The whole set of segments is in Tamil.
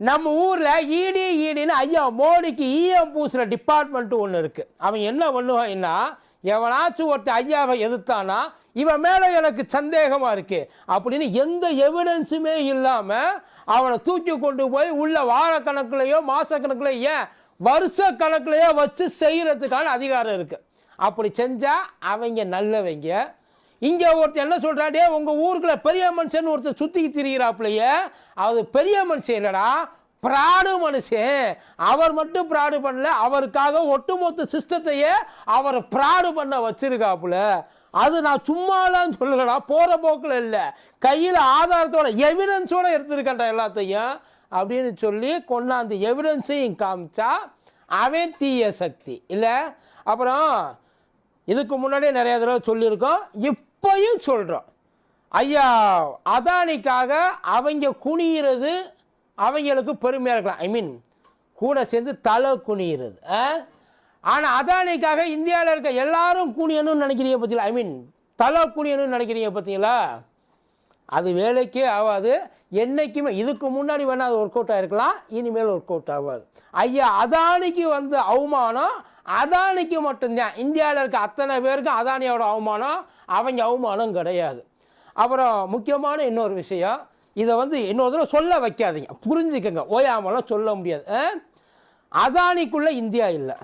நம்ம ஊரில் இடி ஈடின்னு ஐயா மோடிக்கு இஎம் பூசுகிற டிபார்ட்மெண்ட்டு ஒன்று இருக்குது அவன் என்ன பண்ணுவான்னா எவனாச்சும் ஒருத்தன் ஐயாவை எதிர்த்தானா இவன் மேலே எனக்கு சந்தேகமாக இருக்குது அப்படின்னு எந்த எவிடன்ஸுமே இல்லாமல் அவனை தூக்கி கொண்டு போய் உள்ள வாரக்கணக்குலையோ மாதக்கணக்குலையோ ஏன் வருஷ கணக்குலையோ வச்சு செய்கிறதுக்கான அதிகாரம் இருக்குது அப்படி செஞ்சால் அவங்க நல்லவங்க இங்கே ஒருத்தர் என்ன சொல்கிறாடே உங்கள் ஊருக்குள்ள பெரிய மனுஷன் ஒருத்தர் சுற்றி திரிகிறாப்புலையே அது பெரிய மனுஷன் இல்லைடா பிராடு மனுஷன். அவர் மட்டும் பிராடு பண்ணல அவருக்காக ஒட்டுமொத்த சிஸ்டத்தையே அவர் பிராடு பண்ண வச்சிருக்காப்புல. அது நான் சும்மாலாம் சொல்லலடா போகிற போக்கில் இல்லை. கையில் ஆதாரத்தோட எவிடன்ஸோடு எடுத்துருக்கேன்டா எல்லாத்தையும் அப்படின்னு சொல்லி கொண்டாந்து எவிடன்ஸையும் காமிச்சா அவன் தீய சக்தி. இல்லை? அப்புறம் இதுக்கு முன்னாடியே நிறைய தடவை சொல்லியிருக்கோம். இப் அப்பையும் சொல்கிறோம் ஐயா அதானிக்காக அவங்க குனிகிறது அவங்களுக்கு பெருமையாக இருக்கலாம். ஐ மீன் கூட சேர்ந்து தலை குனிகிறது ஆனால் அதானிக்காக இந்தியாவில் இருக்க எல்லாரும் குனியணும்னு நினைக்கிறீங்க பார்த்தீங்களா ஐ மீன் தலை குனியணும்னு நினைக்கிறீங்க பார்த்தீங்களா அது வேலைக்கே ஆகாது என்றைக்குமே இதுக்கு முன்னாடி வேணால் அது ஒர்க் அவுட் ஆகிருக்கலாம் இனிமேல் ஒர்க் அவுட் ஆகாது. ஐயா அதானிக்கு வந்து அவமானம் அதானிக்கு மட்டும்தான். இந்தியாவில் இருக்க அத்தனை பேருக்கு அதானியோட அவமானம் அவங்க அவமானம் கிடையாது. அப்புறம் முக்கியமான இன்னொரு விஷயம் இதை வந்து இன்னொரு தடவை சொல்ல வைக்காதீங்க. புரிஞ்சுக்கங்க. ஓயாமலாம் சொல்ல முடியாது. ஆ? அதானிக்குள்ளே இந்தியா இல்லை.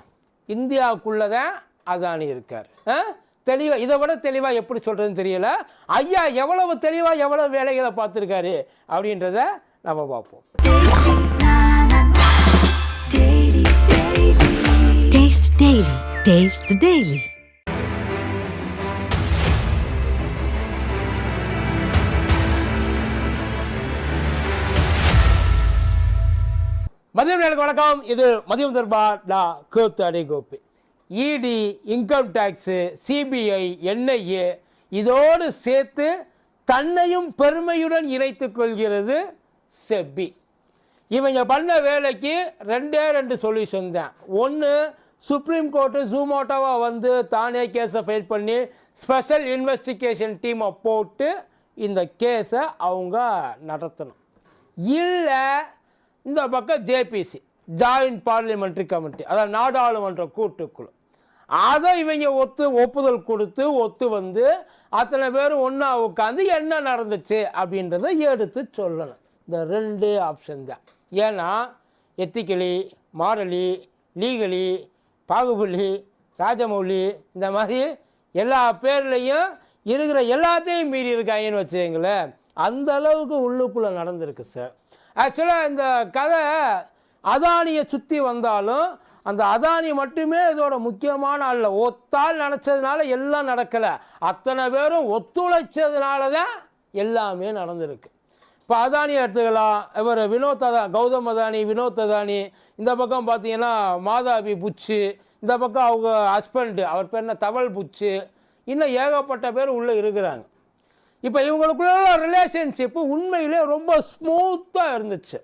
இந்தியாவுக்குள்ளே தான் அதானி இருக்கார். தெளிவாக இதை விட தெளிவாக எப்படி சொல்கிறதுன்னு தெரியல. ஐயா எவ்வளவு தெளிவாக எவ்வளோ வேலைகளை பார்த்துருக்காரு அப்படின்றத நம்ம பார்ப்போம். Taste Daily. Taste the Daily. மதியம் நேரம் வணக்கம் இது மதியம் தர்பா டா கோத்து அடி கோப்பு இடி இன்கம் டேக்ஸு சிபிஐ என்ஐஏ இதோடு சேர்த்து தன்னையும் பெருமையுடன் இணைத்து கொள்கிறது செபி இவங்க பண்ண வேலைக்கு ரெண்டே ரெண்டு சொல்யூஷன் தான் ஒன்று சுப்ரீம் கோர்ட்டு ஜூமோட்டோவாக வந்து தானே கேஸை ஃபைல் பண்ணி ஸ்பெஷல் இன்வெஸ்டிகேஷன் டீமை போட்டு இந்த கேஸை அவங்க நடத்தணும். இல்லை இந்த பக்கம் ஜேபிசி ஜாயின்ட் பார்லிமெண்ட்ரி கமிட்டி அதாவது நாடாளுமன்ற கூட்டுக்குழு. அதை இவங்க ஒத்து ஒப்புதல் கொடுத்து ஒத்து வந்து அத்தனை பேரும் ஒன்றா உட்காந்து என்ன நடந்துச்சு அப்படின்றத எடுத்து சொல்லணும். இந்த ரெண்டு ஆப்ஷன் தான். ஏன்னா ethically morally legally Baahubali Rajamouli இந்த மாதிரி எல்லா பேர்லேயும் இருக்கிற எல்லாத்தையும் மீறி இருக்காங்கன்னு வச்சுங்களேன் அந்த அளவுக்கு உள்ளுக்குள்ளே நடந்திருக்கு சார் ஆக்சுவலாக இந்த கதை அதானியை சுற்றி வந்தாலும் அந்த அதானி மட்டுமே இதோட முக்கியமான அல்ல ஒத்தால் நினச்சதுனால எல்லாம் நடக்கலை. அத்தனை பேரும் ஒத்துழைச்சதுனால தான் எல்லாமே நடந்திருக்கு. இப்போ அதானியை எடுத்துக்கலாம். இவர் வினோத் அதா கௌதம் அதானி வினோத் அதானி இந்த பக்கம் பார்த்தீங்கன்னா மாதாபி புச்சு இந்த பக்கம் அவங்க ஹஸ்பண்டு அவர் பேர் என்ன? தவள் புச்சு இன்னும் ஏகப்பட்ட பேர் உள்ளே இருக்கிறாங்க. இப்போ இவங்களுக்குள்ள ரிலேஷன்ஷிப்பு உண்மையிலே ரொம்ப ஸ்மூத்தாக இருந்துச்சு.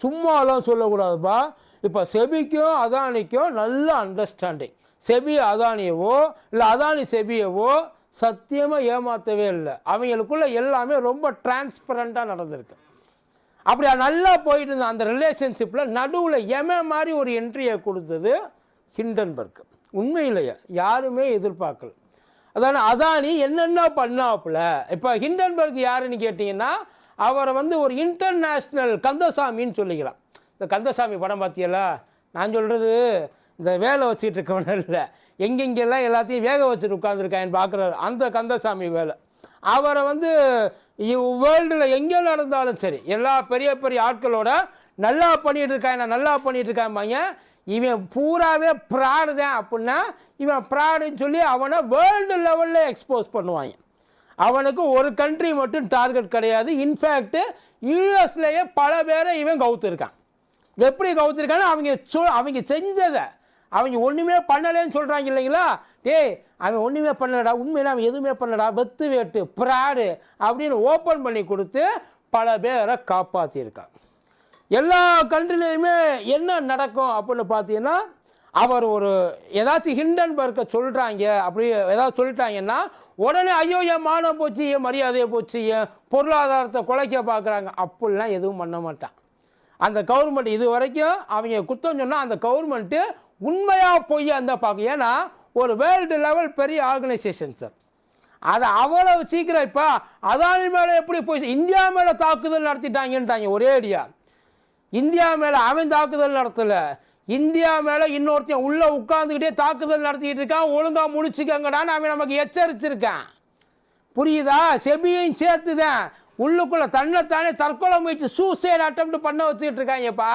சும்மாலாம் சொல்லக்கூடாதுப்பா. இப்போ செபிக்கும் அதானிக்கும் நல்ல அண்டர்ஸ்டாண்டிங் செபி அதானியவோ இல்லை அதானி செபியவோ சத்தியமாக ஏமாற்றவே இல்லை. அவங்களுக்குள்ளே எல்லாமே ரொம்ப டிரான்ஸ்பரண்ட்டாக நடந்திருக்கு. அப்படி நல்லா போயிட்டு இருந்த அந்த ரிலேஷன்ஷிப்பில் நடுவில் எம மாதிரி ஒரு என்ட்ரியை கொடுத்தது ஹிண்டன்பர்க். உண்மையிலேயே யாருமே எதிர்பார்க்கல. அதான அதானி என்னென்ன பண்ணாப்புல? இப்போ ஹிண்டன்பர்க் யாருன்னு கேட்டிங்கன்னா அவரை வந்து ஒரு இன்டர்நேஷ்னல் கந்தசாமின்னு சொல்லிக்கலாம். இந்த கந்தசாமி படம் பார்த்தியல நான் சொல்கிறது இந்த வேலை வச்சுட்டு இருக்கவன இல்லை. எங்கெங்கெல்லாம் எல்லாத்தையும் வேக வச்சுட்டு உட்காந்துருக்கான்னு பார்க்குறாரு. அந்த கந்தசாமி வேலை. அவரை வந்து வேர்ல்டில் எங்கே நடந்தாலும் சரி எல்லா பெரிய பெரிய ஆட்களோட நல்லா பண்ணிகிட்டு இருக்கான் நல்லா பண்ணிகிட்டு இருக்கான் பையன். இவன் பூராவே ப்ராடு தான் அப்படின்னா இவன் ப்ராடுன்னு சொல்லி அவனை வேர்ல்டு லெவலில் எக்ஸ்போஸ் பண்ணுவாங்க. அவனுக்கு ஒரு கண்ட்ரி மட்டும் டார்கெட் கிடையாது. இன்ஃபேக்ட் யூஎஸ்லேயே பல பேரை இவன் கவுத்துருக்கான். எப்படி கவுத்துருக்கான்னு அவங்க சொல் அவங்க செஞ்சதை அவங்க ஒன்றுமே பண்ணலைன்னு சொல்கிறாங்க இல்லைங்களா? டேய் அவன் ஒன்றுமே பண்ணலடா உண்மையில அவன் எதுவுமே பண்ணலடா வெத்து வேட்டு ப்ராடு அப்படின்னு ஓப்பன் பண்ணி கொடுத்து பல பேரை காப்பாற்றியிருக்கான் எல்லா கண்ட்ரிலையுமே என்ன நடக்கும் அப்படின்னு பார்த்தீங்கன்னா அவர் ஒரு ஏதாச்சும் ஹிண்டன்பர்க்கை சொல்கிறாங்க அப்படி ஏதாவது சொல்லிட்டாங்கன்னா உடனே ஐயோ என் மானம் போச்சு என் மரியாதையை போச்சு என் பொருளாதாரத்தை குலைக்க பார்க்குறாங்க. அப்படிலாம் எதுவும் பண்ண மாட்டான். அந்த கவர்மெண்ட் இது வரைக்கும் அவங்க குத்தம் சொன்னால் அந்த கவர்மெண்ட்டு உண்மையாக பொய்யா அந்த பார்க்கும் ஏன்னா ஒரு வேர்ல்டு லெவல் பெரிய ஆர்கனைசேஷன் சார் அது அவ்வளவு சீக்கிரம் இப்போ அதானி மேலே எப்படி போய் இந்தியா மேலே தாக்குதல் நடத்திட்டாங்கன்ட்டாங்க ஒரே அடியா. இந்தியா மேலே அவன் தாக்குதல் நடத்தலை. இந்தியா மேலே இன்னொருத்தன் உள்ளே உட்காந்துக்கிட்டே தாக்குதல் நடத்திக்கிட்டு இருக்கான். ஒழுங்காக முடிச்சுக்கங்கடான்னு அவன் நமக்கு எச்சரிச்சிருக்கான். புரியுதா? செபியும் சேர்த்து தான் உள்ளுக்குள்ளே தன்னைத்தானே தற்கொலை முயற்சி சூசைட் அட்டம் பண்ண வச்சுக்கிட்டு இருக்காங்கப்பா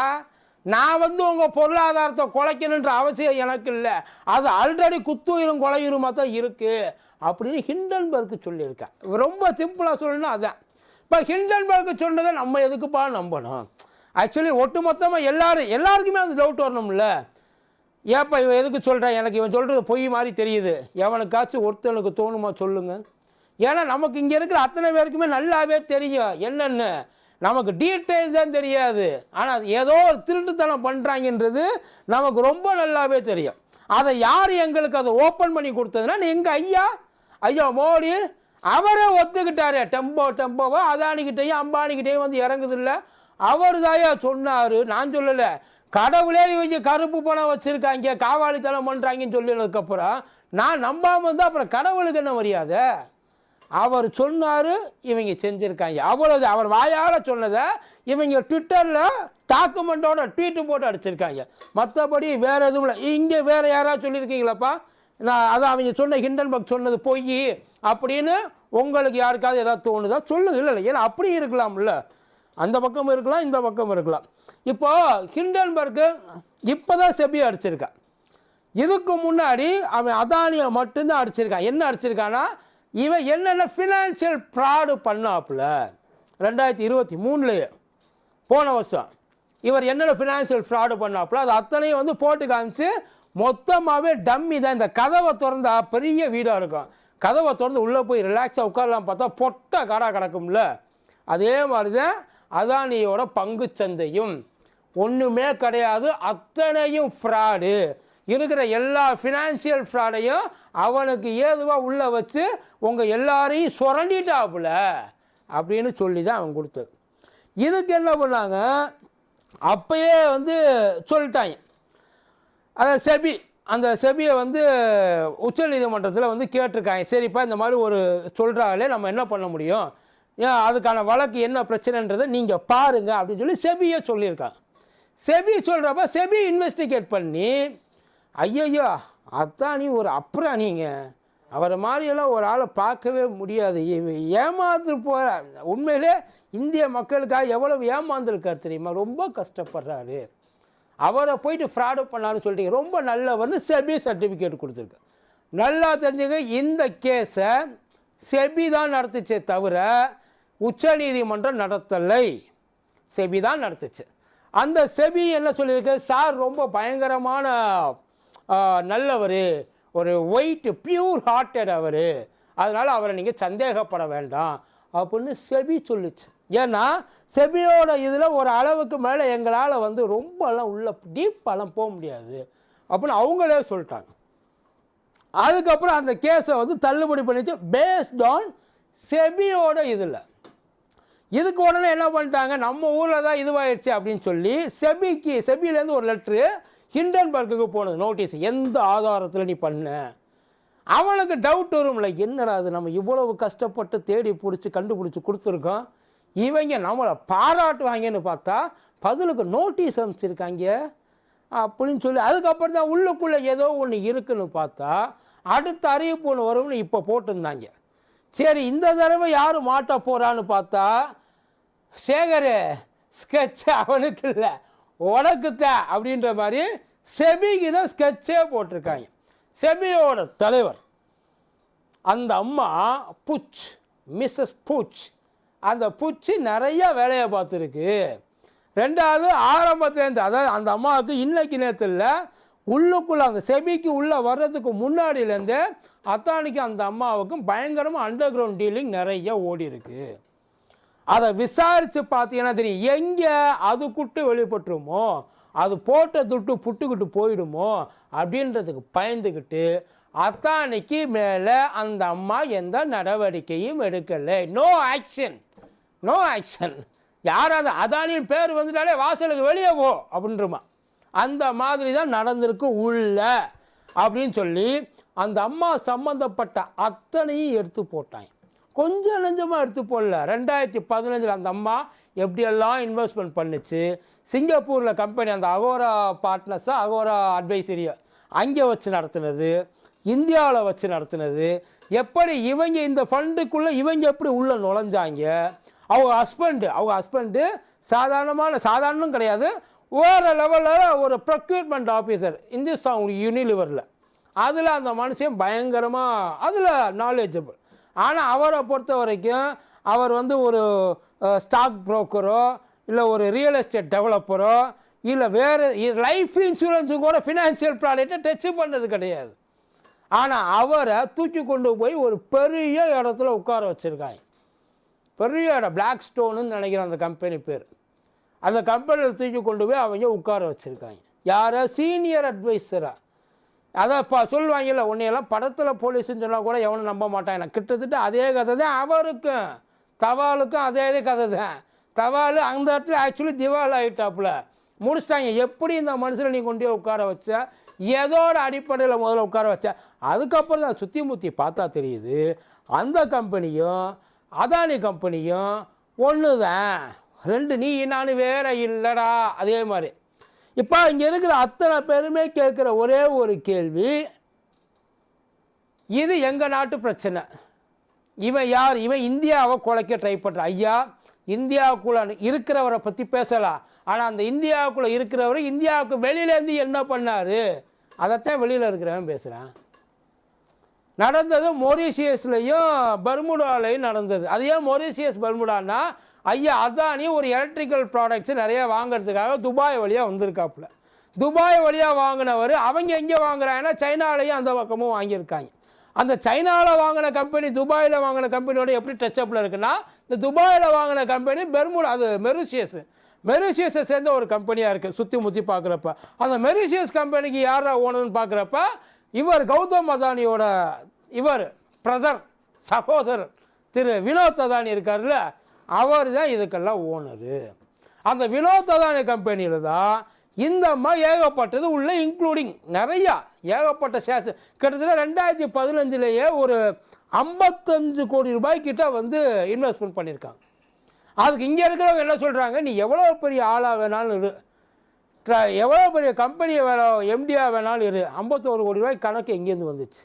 நான் வந்து உங்கள் பொருளாதாரத்தை குலைக்கணுன்ற அவசியம் எனக்கு இல்லை. அது ஆல்ரெடி குத்துயிரும் குலையுருமா தான் இருக்குது அப்படின்னு ஹிண்டன்பர்க்கு சொல்லியிருக்கேன் ரொம்ப சிம்பிளாக சொல்லணும் அதான். இப்போ ஹிண்டன்பர்க்கு சொன்னதை நம்ம எதுக்குப்பா நம்பணும்? ஆக்சுவலி ஒட்டு மொத்தமாக எல்லாரும் எல்லாருக்குமே அந்த டவுட் வரணும்ல. ஏப்பா இவன் எதுக்கு சொல்கிறேன் எனக்கு இவன் சொல்கிறது பொய் மாதிரி தெரியுது. எவனுக்காச்சும் ஒருத்தனுக்கு தோணுமா சொல்லுங்கள் ஏன்னா நமக்கு இங்கே இருக்கிற அத்தனை பேருக்குமே நல்லாவே தெரியும். என்னென்னு? நமக்கு டீட்டெயில் தான் தெரியாது. ஆனால் ஏதோ ஒரு திருட்டுத்தனம் பண்ணுறாங்கன்றது நமக்கு ரொம்ப நல்லாவே தெரியும். அதை யார் எங்களுக்கு அதை ஓப்பன் பண்ணி கொடுத்ததுன்னா எங்கள் ஐயா? ஐயா மோடி அவரே ஒத்துக்கிட்டாரு. டெம்போ டெம்போவா? அதானிக்கிட்டையும் அம்பானிக்கிட்டையும் வந்து இறங்குதில்ல. அவர் தாயா சொன்னார். நான் சொல்லலை. கடவுளே இவங்க கருப்பு பணம் வச்சுருக்காங்க காவாலித்தனம் பண்ணுறாங்கன்னு சொல்லினதுக்கப்புறம் நான் நம்பாமல் இருந்தால் அப்புறம் கடவுளுக்கு என்ன மரியாதை? அவர் சொன்னார் இவங்க செஞ்சுருக்காங்க. அவ்வளோது அவர் வாயால் சொன்னதை இவங்க ட்விட்டரில் டாக்குமெண்ட்டோட ட்வீட்டு போட்டு அடிச்சிருக்காங்க. மற்றபடி வேறு எதுவும் இல்லை. இங்கே வேறு யாராவது சொல்லியிருக்கீங்களாப்பா? நான் அதான் அவங்க சொன்ன ஹிண்டன்பர்க் சொன்னது பொய் அப்படின்னு உங்களுக்கு யாருக்காவது ஏதாவது தோணுதா? சொல்லுங்க. இல்லை இல்லை. ஏன்னா அப்படி இருக்கலாம்ல. அந்த பக்கம் இருக்கலாம் இந்த பக்கம் இருக்கலாம். இப்போது ஹிண்டன்பர்க்கு இப்போ தான் செபி அடிச்சிருக்கான் இதுக்கு முன்னாடி அவன் அதானியை மட்டும்தான் அடிச்சிருக்கான். என்ன அடிச்சிருக்கான்னா இவன் என்னென்ன ஃபினான்ஷியல் ஃப்ராடு பண்ணாப்புல? ரெண்டாயிரத்தி இருபத்தி மூணுலேயே போன வருஷம். இவர் என்னென்ன ஃபினான்ஷியல் ஃப்ராடு பண்ணாப்புல? அது அத்தனையும் வந்து போட்டு காமிச்சு மொத்தமாகவே டம்மி தான். இந்த கதவை திறந்தா பெரிய வீடாக இருக்கும். கதவை திறந்து உள்ளே போய் ரிலாக்ஸாக உட்காரலாம் பார்த்தா பொட்டை கடை கிடக்கும்ல. அதே மாதிரி தான் அதானியோட பங்கு சந்தையும். ஒன்றுமே கிடையாது. அத்தனையும் ஃப்ராடு இருக்கிற எல்லா ஃபினான்ஷியல் ஃப்ராடையும் அவனுக்கு ஏதுவாக உள்ளே வச்சு உங்கள் எல்லாரையும் சுரண்டிட்டாப்புல அப்படின்னு சொல்லி தான் அவன் கொடுத்தது. இதுக்கு என்ன பண்ணாங்க? அப்பயே வந்து சொல்லிட்டாங்க. அதை செபி அந்த செபியை வந்து உச்சநீதிமன்றத்தில் வந்து கேட்டிருக்காங்க. சரிப்பா இந்த மாதிரி ஒரு சொல்கிறாங்களே நம்ம என்ன பண்ண முடியும்? ஏன் அதுக்கான வழக்கு என்ன பிரச்சனைன்றதை நீங்கள் பாருங்க அப்படின்னு சொல்லி செபியை சொல்லியிருக்காங்க. செபி சொல்கிறப்ப செபி இன்வெஸ்டிகேட் பண்ணி ஐயையோ அதான் நீ ஒரு அப்புறாணிங்க அவரை மாதிரியெல்லாம் ஒரு ஆளை பார்க்கவே முடியாது. ஏமாந்து போகிற உண்மையிலே இந்திய மக்களுக்காக எவ்வளவு ஏமாந்துருக்கார் தெரியுமா? ரொம்ப கஷ்டப்படுறாரு. அவரை போயிட்டு ஃப்ராடு பண்ணான்னு சொல்லிட்டீங்க. ரொம்ப நல்லவர்னு செபி சர்டிஃபிகேட் கொடுத்துருக்கு. நல்லா தெரிஞ்சுங்க இந்த கேஸை செபி தான் நடத்துச்சே தவிர உச்சநீதிமன்றம் நடத்தலை. செபி தான் நடத்துச்சு. அந்த செபி என்ன சொல்லியிருக்கு? சார் ரொம்ப பயங்கரமான நல்லவர். ஒரு ஒயிட் பியூர் ஹார்ட்டட் அவர். அதனால் அவரை நீங்கள் சந்தேகப்பட வேண்டாம். அப்படின்னு செபி சொல்லுச்சு. ஏன்னா செபியோட இதில் ஒரு அளவுக்கு மேலே எங்களால் வந்து ரொம்பலாம் உள்ள டீப்பாலாம் போக முடியாது. அப்படின்னு அவங்களே சொல்லிட்டாங்க. அதுக்கப்புறம் அந்த கேஸை வந்து தள்ளுபடி பண்ணிச்சு பேஸ்ட் ஆன் செபியோட இதில். இதுக்கு உடனே என்ன பண்ணிட்டாங்க? நம்ம ஊரில் தான் இதுவாயிடுச்சு அப்படின்னு சொல்லி செபிக்கு செபிலேருந்து ஒரு லெட்ரு ஹிண்டன்பர்க்குக்கு போனது நோட்டீஸ் எந்த ஆதாரத்தில் நீ பண்ண? அவனுக்கு டவுட் வரும்ல என்னடா அது நம்ம இவ்வளவு கஷ்டப்பட்டு தேடி பிடிச்சி கண்டுபிடிச்சி கொடுத்துருக்கோம். இவங்க நம்மளை பாராட்டுவாங்கன்னு பார்த்தா பதிலுக்கு நோட்டீஸ் அனுப்பிச்சிருக்காங்க. அப்படின்னு சொல்லி அதுக்கப்புறம் தான் உள்ளுக்குள்ளே ஏதோ ஒன்று இருக்குன்னு பார்த்தா அடுத்த அறிவிப்பு ஒன்று வரும்னு இப்போ போட்டிருந்தாங்க. சரி இந்த தடவை யார் மாட்ட போகிறான்னு பார்த்தா சேகர் ஸ்கெட்ச் அவனுக்கு இல்லை. உனக்குத்தான் அப்படின்ற மாதிரி செபிக்கு தான் ஸ்கெட்சே போட்டிருக்காங்க. செபியோட தலைவர் அந்த அம்மா புச் மிஸ்ஸஸ் பூச் அந்த பூச்சி நிறைய வேலையை பார்த்துருக்கு. ரெண்டாவது ஆரம்பத்துலேருந்து அதாவது அந்த அம்மாவுக்கு இன்னைக்கு நேரத்தில் உள்ளுக்குள்ளே அந்த செபிக்கு உள்ளே வர்றதுக்கு முன்னாடியிலேருந்தே அத்தானிக்கு அந்த அம்மாவுக்கும் பயங்கரமாக அண்டர் கிரவுண்ட் டீலிங் நிறைய ஓடி இருக்குது அதை விசாரித்து பார்த்தீங்கன்னா தெரியும்? எங்கே அது குட்டு வெளிப்பட்டுருமோ அது போட்ட துட்டு புட்டுக்கிட்டு போயிடுமோ அப்படின்றதுக்கு பயந்துக்கிட்டு அத்தானிக்கு மேலே அந்த அம்மா எந்த நடவடிக்கையும் எடுக்கலை. நோ ஆக்ஷன் நோ ஆக்ஷன் யாராவது அந்த அதானியின் பேர் வந்துட்டாலே வாசலுக்கு வெளியே போ அப்படின்றமா. அந்த மாதிரி தான் நடந்திருக்கு உள்ள அப்படின்னு சொல்லி அந்த அம்மா சம்மந்தப்பட்ட அத்தனையும் எடுத்து போட்டாங்க. கொஞ்சம் நஞ்சமாக எடுத்து போடல. ரெண்டாயிரத்தி பதினஞ்சில் அந்த அம்மா எப்படியெல்லாம் இன்வெஸ்ட்மெண்ட் பண்ணுச்சு சிங்கப்பூரில் கம்பெனி அந்த அகோரா பார்ட்னர்ஸாக அகோரா அட்வைசரியை அங்கே வச்சு நடத்துனது இந்தியாவில் வச்சு நடத்துனது. எப்படி இவங்க இந்த ஃபண்டுக்குள்ளே இவங்க எப்படி உள்ளே நுழைஞ்சாங்க? அவங்க ஹஸ்பண்டு அவங்க ஹஸ்பண்டு சாதாரணமான சாதாரணம் கிடையாது. வேறு லெவலில் ஒரு ப்ரொக்யூர்மெண்ட் ஆஃபீஸர் இந்துஸ்தான் யூனிலிவரில் அதில் அந்த மனுஷன் பயங்கரமாக அதில் நாலேஜபிள் ஆனால் அவரை பொறுத்த வரைக்கும் அவர் வந்து ஒரு ஸ்டாக் புரோக்கரோ இல்லை ஒரு ரியல் எஸ்டேட் டெவலப்பரோ இல்லை வேறு லைஃப் இன்சூரன்ஸும் கூட ஃபினான்ஷியல் ப்ராடக்ட்டை டச்சு பண்ணது கிடையாது. ஆனால் அவரை தூக்கி கொண்டு போய் ஒரு பெரிய இடத்துல உட்கார வச்சுருக்காங்க. பெரிய இடம் பிளாக் ஸ்டோனுன்னு நினைக்கிறேன் அந்த கம்பெனி பேர். அந்த கம்பெனியில் தூக்கி கொண்டு போய் அவங்க உட்கார வச்சுருக்காங்க. யாரை? சீனியர் அட்வைசராக அதை இப்போ சொல்லுவாங்கல்ல உன்னையெல்லாம் படத்தில் போலீஸ்னு சொன்னால் கூட எவனும் நம்ப மாட்டான். எனக்கு கிட்டத்தட்ட அதே கதை தான் அவருக்கும். தவாலுக்கும் அதே அதே கதை தான். தவால் அந்த இடத்துல ஆக்சுவலி திவால் ஆகிட்டாப்புல முடிச்சிட்டாங்க. எப்படி இந்த மனுஷனை நீ கொண்டு உட்கார வச்ச? எதோட அடிப்படையில் முதல்ல உட்கார வச்ச? அதுக்கப்புறம் தான் சுற்றி முற்றி பார்த்தா தெரியுது அந்த கம்பெனியும் அதானி கம்பெனியும் ஒன்று தான் ரெண்டு நீ நான் வேற இல்லைடா. அதே மாதிரி. இப்போ இங்கே இருக்கிற அத்தனை பேருமே கேட்குற ஒரே ஒரு கேள்வி இது எங்கள் நாட்டு பிரச்சனை? இவன் யார்? இவன் இந்தியாவை குலைக்க ட்ரை பண்ணுறான் ஐயா இந்தியாவுக்குள்ள இருக்கிறவரை பற்றி பேசலாம். ஆனால் அந்த இந்தியாவுக்குள்ளே இருக்கிறவர் இந்தியாவுக்கு வெளியிலேருந்து என்ன பண்ணார்? அதைத்தான் வெளியில் இருக்கிறவன் பேசுகிறான் நடந்தது மொரீஷியஸ்லேயும் பர்முடாலையும் நடந்தது. அது ஏன் மொரீஷியஸ் பர்முடான்னா ஐயா அதானி ஒரு எலக்ட்ரிக்கல் ப்ராடக்ட்ஸ் நிறைய வாங்குறதுக்காக துபாய் வழியாக வந்திருக்காப்புல. துபாய் வழியாக வாங்கினவர் அவங்க எங்கே வாங்குறாங்கன்னா சைனாலையும் அந்த பக்கமும் வாங்கியிருக்காங்க. அந்த சைனாவில் வாங்கின கம்பெனி துபாயில் வாங்கின கம்பெனியோட எப்படி டச்சப்பில் இருக்குன்னா இந்த துபாயில் வாங்கின கம்பெனி பெர்முடா அது மெரிஷியஸ் மெரிஷியஸை சேர்ந்த ஒரு கம்பெனியாக இருக்குது சுற்றி முற்றி பார்க்குறப்ப. அந்த மெரிஷியஸ் கம்பெனிக்கு யாரா ஓனர்னு பார்க்குறப்ப இவர் கௌதம் அதானியோட இவர் பிரதர் சகோதரர் திரு வினோத் அதானி இருக்கார்ல அவர் தான் இதுக்கெல்லாம் ஓனரு அந்த வினோத் அதானி கம்பெனியில் தான் இந்த மாதிரி ஏகப்பட்டது உள்ளே இன்க்ளூடிங் நிறையா ஏகப்பட்ட ஷேர்ஸ் கிட்டத்தட்ட ரெண்டாயிரத்தி பதினஞ்சுலேயே ஒரு ஐம்பத்தஞ்சு கோடி ரூபாய்க்கிட்ட வந்து இன்வெஸ்ட்மெண்ட் பண்ணியிருக்காங்க. அதுக்கு இங்கே இருக்கிறவங்க என்ன சொல்கிறாங்க நீ எவ்வளோ பெரிய ஆளாக வேணாலும் இரு. எவ்வளோ பெரிய கம்பெனியை வேணாலும் எம்டியாக வேணாலும் இரு. ஐம்பத்தோரு கோடி ரூபாய் கணக்கு எங்கேருந்து வந்துச்சு.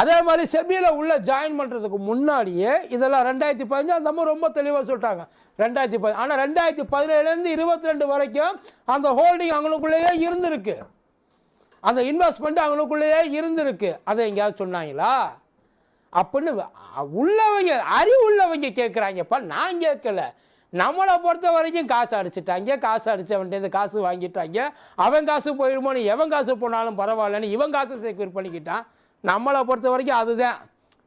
அதே மாதிரி செபியில் உள்ள ஜாயின் பண்ணுறதுக்கு முன்னாடியே இதெல்லாம் ரெண்டாயிரத்தி பதினஞ்சு அந்த அம்மா ரொம்ப தெளிவாக சொல்லிட்டாங்க. ரெண்டாயிரத்தி பதி ஆனால் ரெண்டாயிரத்தி பதினேழுலேருந்து இருபத்தி ரெண்டு வரைக்கும் அந்த ஹோல்டிங் அவங்களுக்குள்ளேயே இருந்திருக்கு. அந்த இன்வெஸ்ட்மெண்ட் அவங்களுக்குள்ளேயே இருந்திருக்கு. அதை எங்கேயாவது சொன்னாங்களா? அப்படின்னு உள்ளவங்க அறிவு உள்ளவங்க கேட்குறாங்கப்பா நான் கேட்கல. நம்மளை பொறுத்த வரைக்கும் காசு அடிச்சிட்டாங்க. காசு அடித்தவன்ட்டு காசு வாங்கிட்டாங்க. அவன் காசு போயிடுமோன்னு எவன் காசு போனாலும் பரவாயில்லன்னு இவன் காசு செக்யூர் பண்ணிக்கிட்டான். நம்மளை பொறுத்த வரைக்கும் அதுதான்.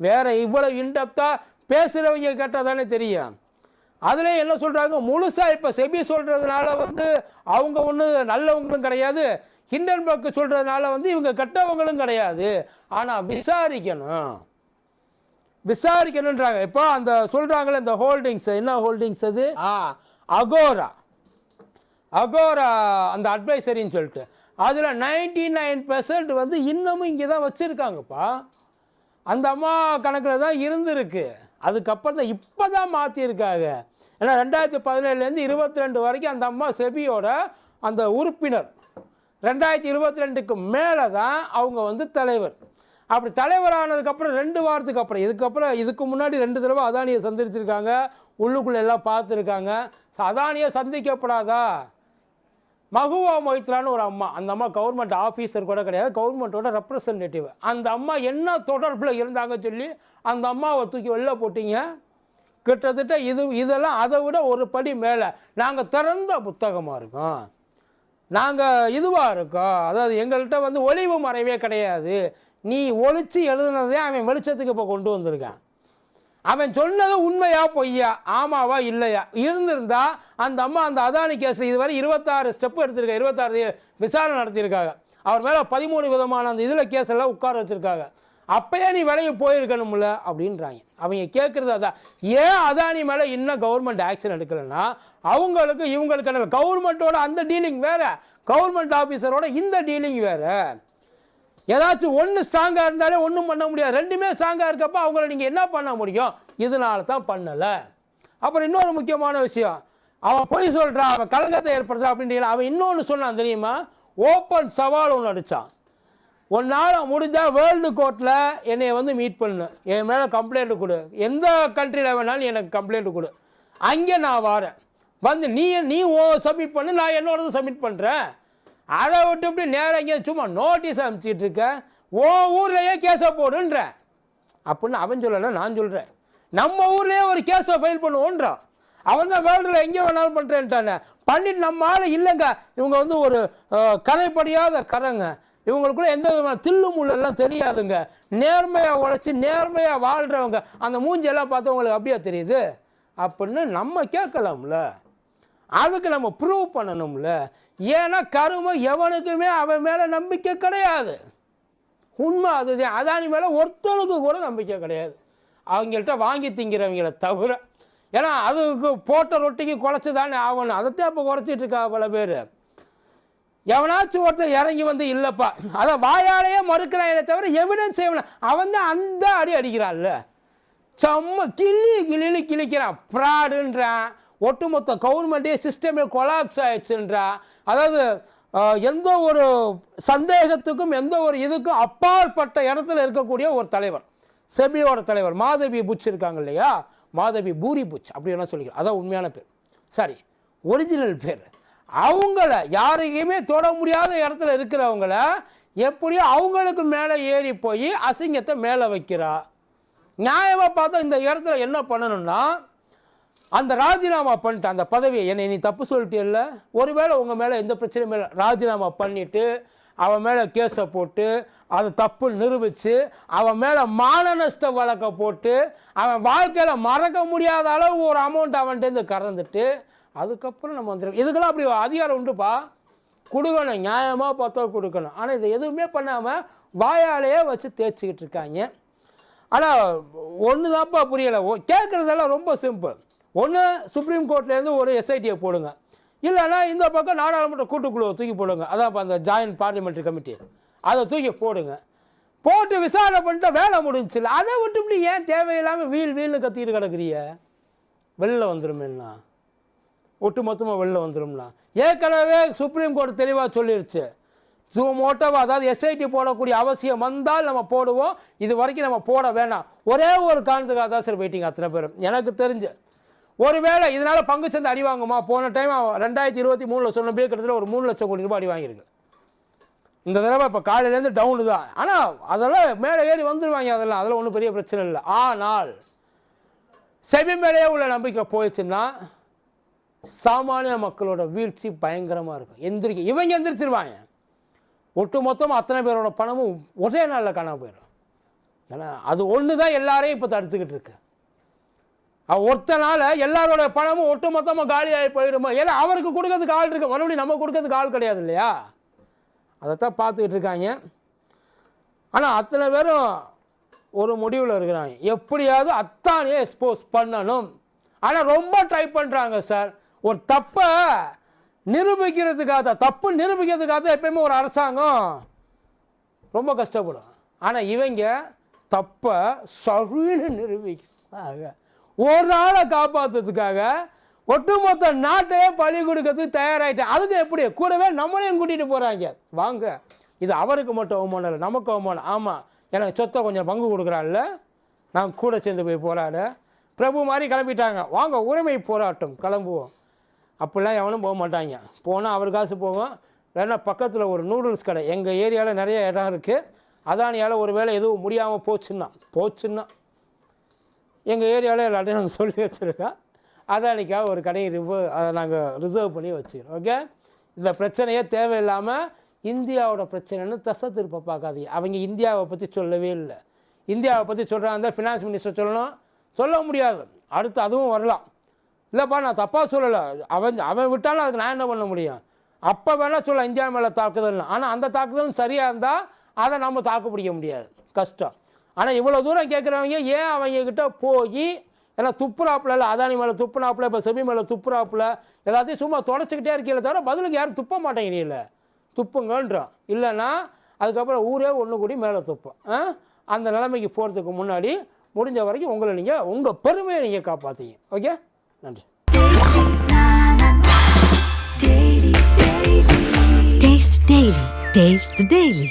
வேற இவ்வளோ இன்டெப்த்தாக பேசுகிறவங்க கேட்டால் தானே தெரியும். அதில் என்ன சொல்கிறாங்க முழுசாக இப்போ செபி சொல்கிறதுனால வந்து அவங்க ஒன்று நல்லவங்களும் கிடையாது. ஹிண்டன்பர்க் சொல்கிறதுனால வந்து இவங்க கெட்டவங்களும் கிடையாது. ஆனால் விசாரிக்கணும். விசாரிக்கணுன்றாங்க இப்போ அந்த சொல்கிறாங்களே இந்த ஹோல்டிங்ஸ் என்ன ஹோல்டிங்ஸ் அது? ஆ அகோரா அகோரா அந்த அட்வைசரின்னு சொல்லிட்டு. அதில் நைன்டி நைன் வந்து இன்னமும் இங்கே தான் வச்சுருக்காங்கப்பா. அந்த அம்மா கணக்கில் தான் இருந்திருக்கு. அதுக்கப்புறம் தான் இப்போ தான் மாற்றிருக்காங்க ஏன்னா ரெண்டாயிரத்தி பதினேழுலேருந்து இருபத்தி ரெண்டு வரைக்கும் அந்த அம்மா செபியோட அந்த உறுப்பினர். ரெண்டாயிரத்தி இருபத்தி ரெண்டுக்கு மேலே தான் அவங்க வந்து தலைவர். அப்படி தலைவர் ஆனதுக்கப்புறம் ரெண்டு வாரத்துக்கு அப்புறம் இதுக்கப்புறம் இதுக்கு முன்னாடி ரெண்டு தடவை அதானியை சந்திச்சிருக்காங்க. உள்ளுக்குள்ளே எல்லாம் பார்த்துருக்காங்க. அதானியை சந்திக்கப்படாதா? மகுவா மொய்த்ரான்னு ஒரு அம்மா. அந்த அம்மா கவர்மெண்ட் ஆஃபீஸர் கூட கிடையாது. கவர்மெண்ட்டோட ரெப்ரசன்டேட்டிவ் அந்த அம்மா என்ன தொடர்பில் இருந்தாங்க சொல்லி அந்த அம்மாவை தூக்கி வெளில போட்டிங்க? கிட்டத்தட்ட இது இதெல்லாம் அதை விட ஒரு படி மேலே. நாங்கள் திறந்த புத்தகமாக இருக்கோம். நாங்கள் இதுவாக இருக்கோம். அதாவது எங்கள்கிட்ட வந்து ஒளிவு மறைவே கிடையாது. நீ ஒழித்து எழுதுனதே அவன் வெளிச்சத்துக்கு இப்போ கொண்டு வந்திருக்கான். அவன் சொன்னது உண்மையா பொய்யா? ஆமாவா இல்லையா? இருந்திருந்தா அந்த அம்மா அந்த அதானி கேஸ் இதுவரை இருபத்தாறு ஸ்டெப் எடுத்திருக்காங்க இருபத்தாறு விசாரணை நடத்தியிருக்காங்க. அவர் மேலே பதிமூணு விதமான அந்த இதில் கேஸ் எல்லாம் உட்கார வச்சுருக்காங்க. அப்பயே நீ விலைக்கு போயிருக்கணும்ல அப்படின்றாங்க. அவங்க கேட்குறது அதான். ஏன் அதானி மேலே இன்னும் கவர்மெண்ட் ஆக்ஷன் எடுக்கலைன்னா அவங்களுக்கு இவங்களுக்கு கவர்மெண்ட்டோட அந்த டீலிங் வேறு. கவர்மெண்ட் ஆஃபீஸரோட இந்த டீலிங் வேறு. ஏதாச்சும் ஒன்று ஸ்ட்ராங்காக இருந்தாலே ஒன்றும் பண்ண முடியாது. ரெண்டுமே ஸ்ட்ராங்காக இருக்கப்ப அவங்கள நீங்கள் என்ன பண்ண முடியும்? இதனால தான் பண்ணலை. அப்புறம் இன்னொரு முக்கியமான விஷயம். அவன் பொய் சொல்கிறான் அவன் கலங்கத்தை ஏற்படுத்துறான் அப்படின்றீங்களா அவன் இன்னொன்று சொன்னான் தெரியுமா? ஓப்பன் சவால் ஒன்று அடித்தான் ஒரு நாள் முடிஞ்சால் வேர்ல்டு கோர்ட்டில் என்னை வந்து மீட் பண்ணு. என் மேலே கம்ப்ளைண்ட் கொடு. எந்த கண்ட்ரியில் வேணாலும் எனக்கு கம்ப்ளைண்ட் கொடு. அங்கே நான் வரேன். வந்து நீ நீ ஓ சப்மிட் பண்ணு நான் என்னோடது சப்மிட் பண்ணுறேன் அதை விட்டு இப்படி நேராக எங்கேயும் சும்மா நோட்டீஸ் அனுப்பிச்சிட்டு இருக்க ஓ ஊர்லேயே கேஸை போடுன்ற. அப்படின்னு அவன் சொல்லலை நான் சொல்கிறேன் நம்ம ஊர்லேயே ஒரு கேஸை ஃபைல் பண்ணுவோன்றான் அவன் தான் வேர்ல்டில் எங்கே வேணாலும் பண்ணுறேன்ட்டானே பண்ணிட்டு நம்ம ஆள் இல்லைங்க. இவங்க வந்து ஒரு கதைப்படியாத கரைப்படியாத கரைங்க இவங்களுக்குள்ள எந்த விதமான தில்லு முள்ளெல்லாம் தெரியாதுங்க. நேர்மையாக உழைச்சி நேர்மையாக வாழ்கிறவங்க அந்த மூஞ்செல்லாம் பார்த்து உங்களுக்கு அப்படியே தெரியுது. அப்படின்னு நம்ம கேட்கலாம்ல. அதுக்கு நம்ம ப்ரூவ் பண்ணணும்ல. ஏன்னா கருமை எவனுக்குமே அவன் மேலே நம்பிக்கை கிடையாது. உண்மை அதுதான். அதானி மேலே ஒருத்தனுக்கு கூட நம்பிக்கை கிடையாது. அவங்கள்ட்ட வாங்கி திங்கிறவங்கள தவிர. ஏன்னா அதுக்கு போட்ட ரொட்டிக்கு குறைச்சி தானே ஆகணும். அதைத்தான் இப்போ குறைச்சிட்டு இருக்கா பல பேர். எவனாச்சும் ஒருத்தர் இறங்கி வந்து இல்லைப்பா. அதை வாயாலேயே மறுக்கிறானே தவிர எவிடன்ஸ் எவன அவன் தான் அந்த அடி அடிக்கிறான்ல. செம்ம கிள்ளி கிளின்னு கிழிக்கிறான் ப்ராடுன்றான். ஒட்டுமொத்த கவர்மெண்ட்டே சிஸ்டமே கொலாப்ஸ் ஆயிடுச்சுன்றா. அதாவது எந்த ஒரு சந்தேகத்துக்கும் எந்த ஒரு இதுக்கும் அப்பாற்பட்ட இடத்துல இருக்கக்கூடிய ஒரு தலைவர். செபியோட தலைவர் மாதவி புச் இருக்காங்க இல்லையா? மாதவி பூரி புச் அப்படி என்ன சொல்லிக்கலாம். அதான் உண்மையான பேர். சரி ஒரிஜினல் பேர். அவங்கள யாரையுமே தொட முடியாத இடத்துல இருக்கிறவங்கள எப்படியோ அவங்களுக்கு மேலே ஏறி போய் அசிங்கத்தை மேலே வைக்கிறா. நியாயமாக பார்த்தா இந்த இடத்துல என்ன பண்ணணும்னா அந்த ராஜினாமா பண்ணிட்டு அந்த பதவியை என்னை நீ தப்பு சொல்லிட்டியல்ல? ஒருவேளை உங்கள் மேலே எந்த பிரச்சனையும் இல்லை. ராஜினாமா பண்ணிவிட்டு அவன் மேலே கேஸை போட்டு அது தப்பு நிரூபித்து அவன் மேலே மான நஷ்ட வழக்கை போட்டு அவன் வாழ்க்கையில் மறக்க முடியாத அளவு ஒரு அமௌண்ட் அவன்கிட்டேருந்து கறந்துட்டு அதுக்கப்புறம் நம்ம வந்துடும் இதுக்கெல்லாம் அப்படி அதிகாரம் உண்டுப்பா. கொடுக்கணும் நியாயமாக பார்த்தா கொடுக்கணும். ஆனால் இதை எதுவுமே பண்ணாமல் வாயாலேயே வச்சு தேய்ச்சிக்கிட்டு இருக்காங்க. ஆனால் ஒன்று தான்ப்பா புரியலை. ஓ கேட்குறதெல்லாம் ரொம்ப சிம்பிள் ஒன்று சுப்ரீம் கோர்ட்லேருந்து ஒரு எஸ்ஐடியை போடுங்க. இல்லைன்னா இந்த பக்கம் நாடாளுமன்ற கூட்டுக்குழுவை தூக்கி போடுங்க. அதான் இப்போ அந்த ஜாயின்ட் பார்லிமெண்ட்ரி கமிட்டி அதை தூக்கி போடுங்க. போட்டு விசாரணை பண்ணிட்டு வேலை முடிஞ்சில்ல அதை விட்டு இப்படி ஏன் தேவையில்லாமல் வீல் வீல்னு கத்திக்கிட்டு கிடக்குறிய வெளில வந்துருமேண்ணா ஒட்டு மொத்தமாக வெளில வந்துடும்னா ஏற்கனவே சுப்ரீம் கோர்ட் தெளிவாக சொல்லிருச்சு. மோட்டோவாக அதாவது எஸ்ஐடி போடக்கூடிய அவசியம் வந்தால் நம்ம போடுவோம். இது வரைக்கும் நம்ம போட வேணாம். ஒரே ஒரு காரணத்துக்காக தான் சார் வெயிட்டிங் அத்தனை பேரும். எனக்கு தெரிஞ்சு. ஒருவேளை இதனால் பங்குச்சந்தை அடி வாங்குமா? போன டைம் ரெண்டாயிரத்தி இருபத்தி மூணில் சொன்ன பே கிட்டத்தட்ட ஒரு மூணு லட்சம் கோடி ரூபாய் அடி வாங்கியிருக்கு. இந்த தடவை இப்போ காலையிலேருந்து டவுனு தான். ஆனால் அதெல்லாம் மேலே ஏறி வந்துடுவாங்க அதெல்லாம். அதெல்லாம் ஒன்றும் பெரிய பிரச்சனை இல்லை. ஆனால் செவி மேலேயே உள்ள நம்பிக்கை போயிடுச்சுன்னா சாமானிய மக்களோட வீழ்ச்சி பயங்கரமாக இருக்கும். எந்திரிக்க இவங்க எந்திரிச்சிருவாங்க. ஒட்டு மொத்தமாக அத்தனை பேரோட பணமும் ஒரே நாளில் காணாமல் போயிடும். ஏன்னா அது ஒன்று தான் எல்லாரையும் இப்போ தடுத்துக்கிட்டு இருக்கு. ஒருத்தனால எல்லாரோட பணமும் ஒட்டு மொத்தமாக காலியாகி போயிடுமா? ஏன்னா அவருக்கு கொடுக்கறதுக்கு ஆள் இருக்கு. மறுபடியும் நம்ம கொடுக்கறதுக்கு ஆள் கிடையாது இல்லையா? அதைத்தான் பார்த்துக்கிட்டு இருக்காங்க. ஆனால் அத்தனை பேரும் ஒரு முடிவில் இருக்கிறாங்க. எப்படியாவது அத்தானையே எக்ஸ்போஸ் பண்ணணும். ஆனால் ரொம்ப ட்ரை பண்ணுறாங்க சார் ஒரு தப்பை நிரூபிக்கிறதுக்காக தான் தப்பு நிரூபிக்கிறதுக்காக தான் எப்பயுமே ஒரு அரசாங்கம் ரொம்ப கஷ்டப்படும். ஆனால் இவங்க தப்பை சரின்னு நிரூபிக்கிறாங்க. ஒரு ஆளை காப்பாற்றுறதுக்காக ஒட்டுமொத்த நாட்டையே பழி கொடுக்கறதுக்கு தயாராகிட்டேன் அதுக்கு எப்படி? கூடவே நம்மளையும் கூட்டிகிட்டு போகிறாங்க வாங்க. இது அவருக்கு மட்டும் அவமானம் இல்லை நமக்கு அவமானம். ஆமாம் எனக்கு சொத்தை கொஞ்சம் பங்கு கொடுக்குறாள்ல நான் கூட சேர்ந்து போய் போராட. பிரபு மாதிரி கிளம்பிட்டாங்க. வாங்க உரிமை போராட்டம் கிளம்புவோம். அப்படிலாம் எவனும் போக மாட்டாங்க. போனால் அவர் காசு போகும். வேணா பக்கத்தில் ஒரு நூடுல்ஸ் கடை. எங்கள் ஏரியாவில் நிறைய இடம் இருக்குது அதானியால் ஒரு வேளை எதுவும் முடியாமல் போச்சுன்னா போச்சுன்னா. எங்கள் ஏரியாவில் எல்லாத்தையும் நாங்கள் சொல்லி வச்சுருக்கோம். அதானிக்காக ஒரு கடையை ரிவ அதை நாங்கள் ரிசர்வ் பண்ணி வச்சுக்கிறோம் ஓகே? இந்த பிரச்சனையே தேவையில்லாமல் இந்தியாவோட பிரச்சனைன்னு தசை திருப்ப பார்க்காதீங்க. அவங்க இந்தியாவை பற்றி சொல்லவே இல்லை. இந்தியாவை பற்றி சொல்கிறாங்க ஃபினான்ஸ் மினிஸ்டர் சொல்லணும். சொல்ல முடியாது. அடுத்து அதுவும் வரலாம். இல்லைப்பா நான் தப்பாக சொல்லலை. அவன் அவன் விட்டாலும் அதுக்கு நான் என்ன பண்ண முடியும்? அப்போ வேணால் சொல்ல இந்தியா மேலே தாக்குதல் ஆனால் அந்த தாக்குதலும் சரியாக இருந்தால் அதை நம்ம தாக்கு பிடிக்க முடியாது. கஷ்டம். ஆனால் இவ்வளோ தூரம் கேட்குறவங்க ஏன் அவங்கக்கிட்ட போய் ஏன்னா துப்புறாப்புல இல்லை அதானி மேலே துப்புனாப்புல இப்போ செமி மேலே துப்புறாப்புல எல்லாத்தையும் சும்மா தொடச்சிக்கிட்டே இருக்கீங்களே தவிர பதிலுக்கு யாரும் துப்ப மாட்டேங்கிறீங்கள துப்புங்கன்றோம் இல்லைன்னா அதுக்கப்புறம் ஊரே ஒன்று கூடி மேலே துப்போம். அந்த நிலைமைக்கு போகிறதுக்கு முன்னாடி முடிஞ்ச வரைக்கும் உங்களை நீங்கள் உங்கள் பெருமையை நீங்கள் காப்பாற்றிங்க ஓகே? நன்றி. Taste the Daily. Taste the Daily.